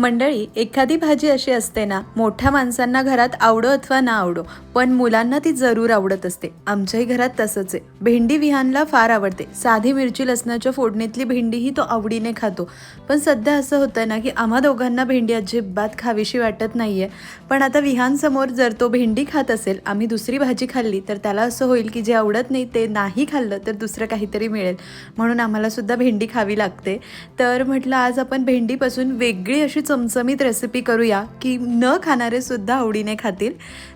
मंडळी एखादी भाजी अशी असते ना मोठ्या माणसांना घरात आवडो अथवा ना आवडो पण मुलांना ती जरूर आवडत असते. आमच्याही घरात तसंच आहे. भेंडी विहानला फार आवडते. साधी मिरची लसणाच्या फोडणीतली भेंडीही तो आवडीने खातो. पण सध्या असं होतं ना की आम्हा दोघांना भेंडी अजिबात खावीशी वाटत नाहीये. पण आता विहानसमोर जर तो भेंडी खात असेल आम्ही दुसरी भाजी खाल्ली तर त्याला असं होईल की जे आवडत नाही ते नाही खाल्लं तर दुसरं काहीतरी मिळेल. म्हणून आम्हाला सुद्धा भेंडी खावी लागते. तर म्हटलं आज आपण भेंडीपासून वेगळी अशी चमचमीत रेसिपी करूया की न खाणारे सुद्धा आवडीने खातील.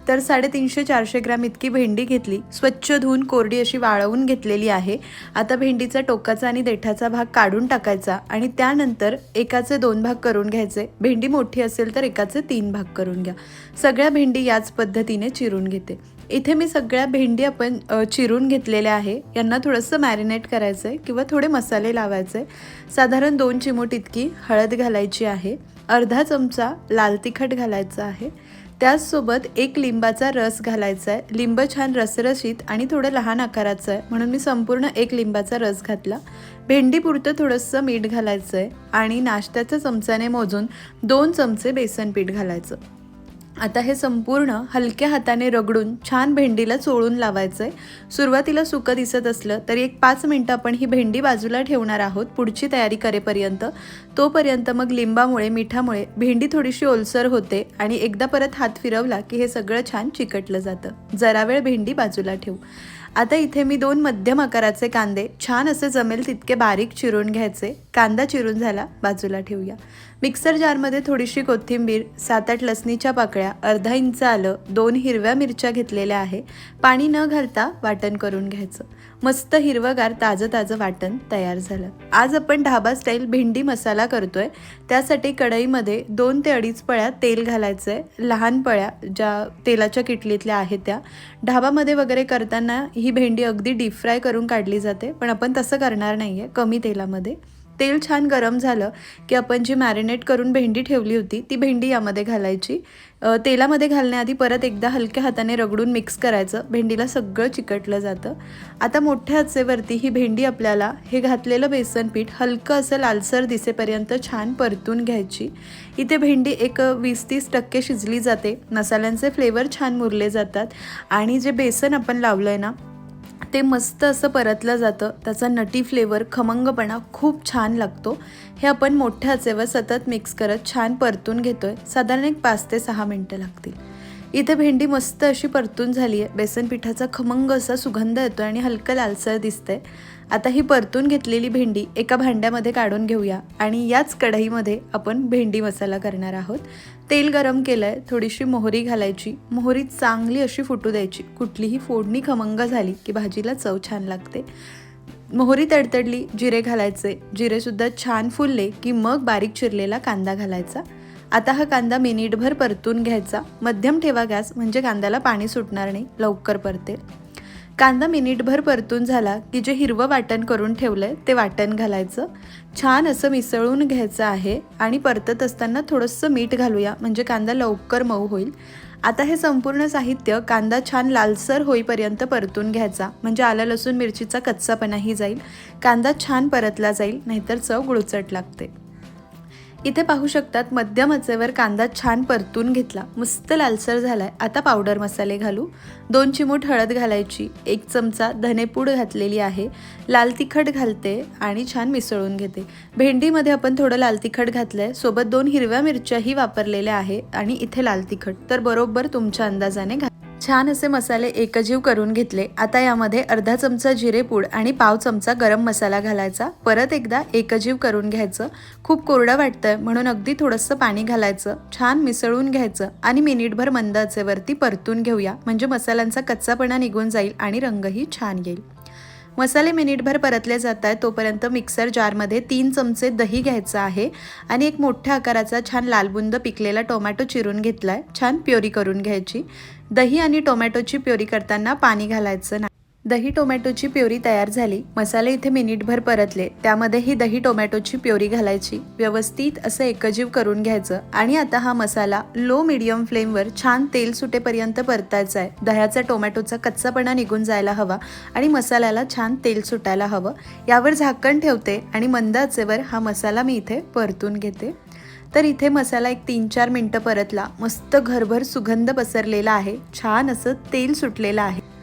तर साडेतीनशे चारशे ग्रॅम इतकी भेंडी घेतली. स्वच्छ धुवून कोरडी अशी वाळवून घेतलेली आहे. आता भेंडीचा टोकाचा आणि देठाचा भाग काढून टाकायचा आणि त्यानंतर एकाचे दोन भाग करून घ्यायचे. भेंडी मोठी असेल तर एकाचे तीन भाग करून घ्या. सगळ्या भेंडी याच पद्धतीने चिरून घेते. इथे मी सगळ्या भेंडी आपण चिरून घेतलेल्या आहे. यांना थोडंसं मॅरिनेट करायचं आहे किंवा थोडे मसाले लावायचे. साधारण दोन चिमूट इतकी हळद घालायची आहे. अर्धा चमचा लाल तिखट घालायचा आहे. त्याचसोबत एक लिंबाचा रस घालायचा आहे. लिंब छान रसरशीत आणि थोडं लहान आकाराचं आहे. म्हणून मी संपूर्ण एक लिंबाचा रस घातला. भेंडीपुरतं थोडंसं मीठ घालायचं आहे आणि नाश्त्याच्या चमच्याने मोजून दोन चमचे बेसन पीठ घालायचं. आता हे संपूर्ण हलक्या हाताने रगडून छान भेंडीला चोळून लावायचं आहे सुरुवातीला सुकं दिसत असलं तरी एक पाच मिनटं आपण ही भेंडी बाजूला ठेवणार आहोत पुढची तयारी करेपर्यंत. तोपर्यंत मग लिंबामुळे मिठामुळे भेंडी थोडीशी ओलसर होते आणि एकदा परत हात फिरवला की हे सगळं छान चिकटलं जातं. जरा वेळ भेंडी बाजूला ठेवू. आता इथे मी दोन मध्यम आकाराचे कांदे छान असे जमेल तितके बारीक चिरून घ्यायचे. कांदा चिरून झाला बाजूला ठेवूया. मिक्सर जारमध्ये थोडीशी कोथिंबीर सात आठ लसणीच्या पाकळ्या अर्धा इंच आलं दोन हिरव्या मिरच्या घेतलेल्या आहे. पाणी न घालता वाटण करून घ्यायचं. मस्त हिरवंगार ताजं ताजं वाटण तयार झालं. आज आपण ढाबा स्टाईल भेंडी मसाला करतोय. त्यासाठी कढईमध्ये दोन ते अडीच पळ्या तेल घालायचं आहे लहान पळ्या ज्या तेलाच्या किटलीतल्या आहेत त्या. ढाबामध्ये वगैरे करताना ही भेंडी अगदी डीप फ्राय करून काढली जाते. पण आपण तसं करणार नाही आहे कमी तेलामध्ये. तेल छान गरम झालं की आपण जी मॅरिनेट करून भेंडी ठेवली होती ती भेंडी यामध्ये घालायची. तेलामध्ये घालण्याआधी परत एकदा हलक्या हाताने रगडून मिक्स करायचं. भेंडीला सगळं चिकटलं जातं. आता मोठ्या आचेवरती ही भेंडी आपल्याला हे घातलेलं बेसन पीठ हलकं असं लालसर दिसेपर्यंत छान परतून घ्यायची. इथे भेंडी एक वीस तीस टक्के शिजली जाते. मसाल्यांचे फ्लेवर छान मुरले जातात. आणि जे बेसन आपण लावलं आहे ना ते मस्त असं परतलं जातं. त्याचा नटी फ्लेवर खमंगपणा खूप छान लागतो. हे आपण मोठ्या आचेवर सतत मिक्स करत छान परतून घेतो आहे साधारण एक पाच ते सहा मिनटं लागतील. इथे भेंडी मस्त अशी परतून झाली आहे बेसन पिठाचा खमंग असा सुगंध येतो आणि हलकं लालसर दिसतंय. आता ही परतून घेतलेली भेंडी एका भांड्यामध्ये काढून घेऊया. आणि याच कढईमध्ये आपण भेंडी मसाला करणार आहोत. तेल गरम केलं आहे थोडीशी मोहरी घालायची. मोहरी चांगली अशी फुटू द्यायची. कुठलीही फोडणी खमंग झाली की भाजीला चव छान लागते. मोहरी तडतडली जिरे घालायचे. जिरेसुद्धा छान फुलले की मग बारीक चिरलेला कांदा घालायचा. आता हा कांदा मिनिटभर परतून घ्यायचा. मध्यम ठेवा गॅस म्हणजे कांद्याला पाणी सुटणार नाही लवकर परतेल कांदा मिनिटभर परतून झाला की जे हिरवं वाटण करून ठेवलं आहे ते वाटण घालायचं. छान असं मिसळून घ्यायचं आहे आणि परतत असताना थोडंसं मीठ घालूया म्हणजे कांदा लवकर मऊ होईल. आता हे संपूर्ण साहित्य कांदा छान लालसर होईपर्यंत परतून घ्यायचा म्हणजे आलं लसूण मिरचीचा कच्चापणाही जाईल. कांदा छान परतला जाईल नाहीतर चव गुळचट लागते. इथे पाहू शकतात मध्यम आचेवर कांदा छान परतून घेतला. मस्त लालसर झालाय. आता पावडर मसाले घालू. दोन चिमूट हळद घालायची. एक चमचा धनेपूड घातलेली आहे. लाल तिखट घालते आणि छान मिसळून घेते. भेंडीमध्ये आपण थोडं लाल तिखट घातलंय. सोबत दोन हिरव्या मिरच्याही वापरलेल्या आहे आणि इथे लाल तिखट. तर बरोबर तुमच्या अंदाजाने घाल छान असे मसाले एकजीव करून घेतले. आता यामध्ये अर्धा चमचा जिरेपूड आणि पाव चमचा गरम मसाला घालायचा. परत एकदा एकजीव करून घ्यायचं. खूप कोरडं वाटतंय म्हणून अगदी थोडंसं पाणी घालायचं. छान मिसळून घ्यायचं आणि मिनिटभर मंद आचेवरती परतून घेऊया. म्हणजे मसाल्यांचा कच्चापणा निघून जाईल आणि रंगही छान येईल. मसाले मिनिटभर परतले जात आहेत तोपर्यंत मिक्सर जारमध्ये तीन चमचे दही घ्यायचं आहे आणि एक मोठ्या आकाराचा छान लालबुंद पिकलेला टोमॅटो चिरून घेतला आहे छान प्युरी करून घ्यायची. दही आणि टोमॅटोची प्युरी करताना पाणी घालायचं नाही. दही टोमॅटोची प्युरी तयार झाली. मसाले इथे मिनिटभर परतले. त्यामध्ये ही दही टोमॅटोची प्युरी घालायची. व्यवस्थित असं एकजीव करून घ्यायचं. आणि आता हा मसाला लो मिडियम फ्लेमवर छान तेल सुटेपर्यंत परतायचा आहे. दह्याचा टोमॅटोचा कच्चापणा निघून जायला हवा आणि मसाल्याला छान तेल सुटायला हवं. यावर झाकण ठेवते आणि मंद आचेवर हा मसाला मी इथे परतून घेते. तर इथे मसाला एक तीन चार मिनटं परतला. मस्त घरभर सुगंध पसरलेला आहे. छान असं तेल सुटलेलं आहे.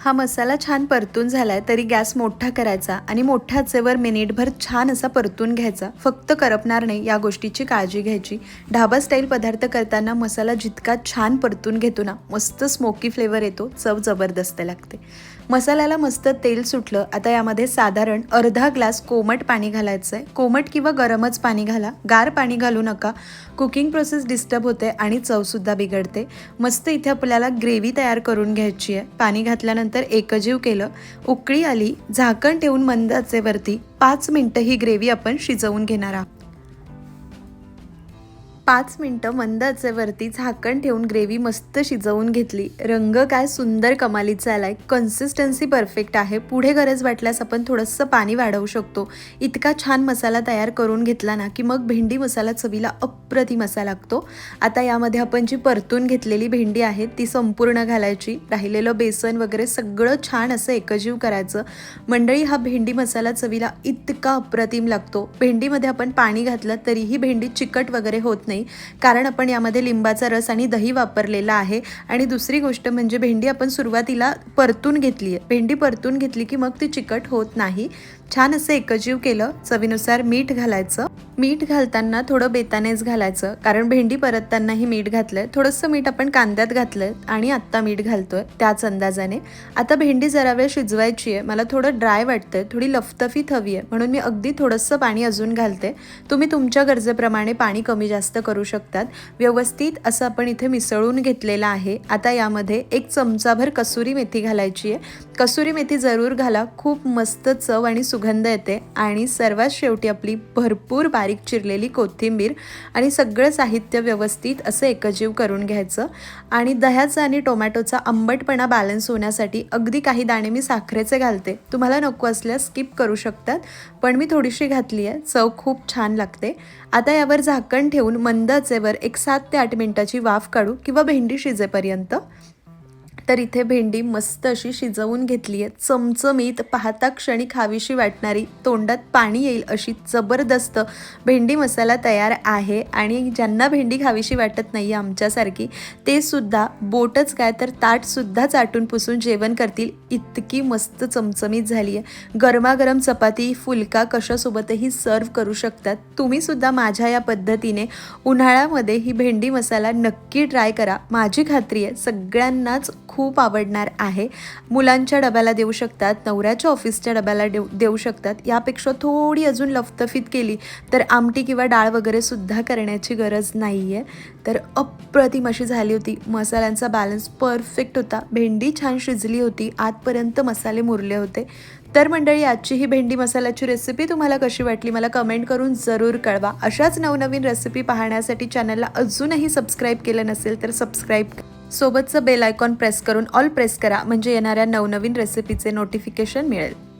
हा मसाला छान परतून झालाय तरी गॅस मोठा करायचा आणि मोठ्या आचेवर मिनिटभर छान असा परतून घ्यायचा. फक्त करपणार नाही या गोष्टीची काळजी घ्यायची. ढाबा स्टाईल पदार्थ करताना मसाला जितका छान परतून घेतो ना मस्त स्मोकी फ्लेवर येतो चव जबरदस्त लागते. मसाल्याला मस्त तेल सुटलं. आता यामध्ये साधारण अर्धा ग्लास कोमट पाणी घालायचं आहे कोमट किंवा गरमच पाणी घाला. गार पाणी घालू नका. कुकिंग प्रोसेस डिस्टर्ब होते आणि चवसुद्धा बिघडते. मस्त इथे आपल्याला ग्रेव्ही तयार करून घ्यायची आहे. पाणी घातल्यानंतर एकजीव केलं. उकळी आली. झाकण ठेवून मंद आचेवरती पाच मिनटं ही ग्रेव्ही आपण शिजवून घेणार आहोत. पाच मिनटं मंद आचेवरती झाकण ठेवून ग्रेव्ही मस्त शिजवून घेतली. रंग काय सुंदर कमालीचा आलाय. कन्सिस्टन्सी परफेक्ट आहे. पुढे गरज वाटल्यास आपण थोडंसं पाणी वाढवू शकतो. इतका छान मसाला तयार करून घेतला ना की मग भेंडी मसाला चवीला अप्रतिम असा लागतो. आता यामध्ये आपण जी परतून घेतलेली भेंडी आहे ती संपूर्ण घालायची. राहिलेलं बेसन वगैरे सगळं छान असं एकजीव करायचं. मंडळी हा भेंडी मसाला चवीला इतका अप्रतिम लागतो. भेंडीमध्ये आपण पाणी घातलं तरीही भेंडी चिकट वगैरे होत नाही. कारण आपण यामध्ये लिंबाचा रस आणि दही वापरलेला आहे. आणि दुसरी गोष्ट म्हणजे भेंडी आपण सुरुवातीला परतून घेतली आहे भेंडी परतून घेतली की मग ती चिकट होत नाही. छान असं एकजीव केलं चवीनुसार मीठ घालायचं. मीठ घालताना थोडं बेतानेच घालायचं कारण भेंडी परततानाही मीठ घातलंय. थोडंसं मीठ आपण कांद्यात घातलंय आणि आत्ता मीठ घालतोय त्याच अंदाजाने. आता भेंडी जरा वेळ शिजवायची आहे मला थोडं ड्राय वाटतंय थोडी लफतफीत हवी आहे म्हणून मी अगदी थोडंसं पाणी अजून घालते. तुम्ही तुमच्या गरजेप्रमाणे पाणी कमी जास्त करू शकतात. व्यवस्थित असं आपण इथे मिसळून घेतलेलं आहे. आता यामध्ये एक चमचाभर कसुरी मेथी घालायची आहे कसुरी मेथी जरूर घाला. खूप मस्त चव आणि सुगंध येते आणि सर्वात शेवटी आपली भरपूर बारीक चिरलेली कोथिंबीर आणि सगळं साहित्य व्यवस्थित असं एकजीव करून घ्यायचं. आणि दह्याचा आणि टोमॅटोचा आंबटपणा बॅलन्स होण्यासाठी अगदी काही दाणे मी साखरेचे घालते. तुम्हाला नको असल्यास स्किप करू शकतात पण मी थोडीशी घातली आहे. चव खूप छान लागते. आता यावर झाकण ठेवून मंद आचेवर एक सात ते आठ मिनिटाची वाफ काढू किंवा भेंडी शिजेपर्यंत. तर इथे भेंडी मस्त अशी शिजवून घेतली आहे. चमचमीत पाहता क्षणी खावीशी वाटणारी तोंडात पाणी येईल अशी जबरदस्त भेंडी मसाला तयार आहे. आणि ज्यांना भेंडी खावीशी वाटत नाही आमच्यासारखी ते सुद्धा बोटच काय तर ताटसुद्धा चाटून पुसून जेवण करतील. इतकी मस्त चमचमीत झाली आहे. गरमागरम चपाती फुलका कशासोबतही सर्व करू शकतात. तुम्हीसुद्धा माझ्या या पद्धतीने उन्हाळ्यामध्ये ही भेंडी मसाला नक्की ट्राय करा. माझी खात्री आहे सगळ्यांनाच खूप आवडणार आहे. मुलांच्या डब्याला देऊ शकतात नवऱ्याच्या ऑफिसच्या डब्याला देऊ देऊ शकतात. यापेक्षा थोडी अजून लफतफीत केली तर आमटी किंवा डाळ वगैरे सुद्धा करण्याची गरज नाही आहे तर अप्रतिम अशी झाली होती. मसाल्यांचा बॅलन्स परफेक्ट होता. भेंडी छान शिजली होती. आतपर्यंत मसाले मुरले होते. तर मंडळी आजची ही भेंडी मसाल्याची रेसिपी तुम्हाला कशी वाटली मला कमेंट करून जरूर कळवा. अशाच नवनवीन रेसिपी पाहण्यासाठी चॅनलला अजूनही सबस्क्राईब केलं नसेल तर सबस्क्राईब सोबतचं बेल आयकॉन प्रेस करून ऑल प्रेस करा म्हणजे येणाऱ्या नवनवीन रेसिपीचे नोटिफिकेशन मिळेल.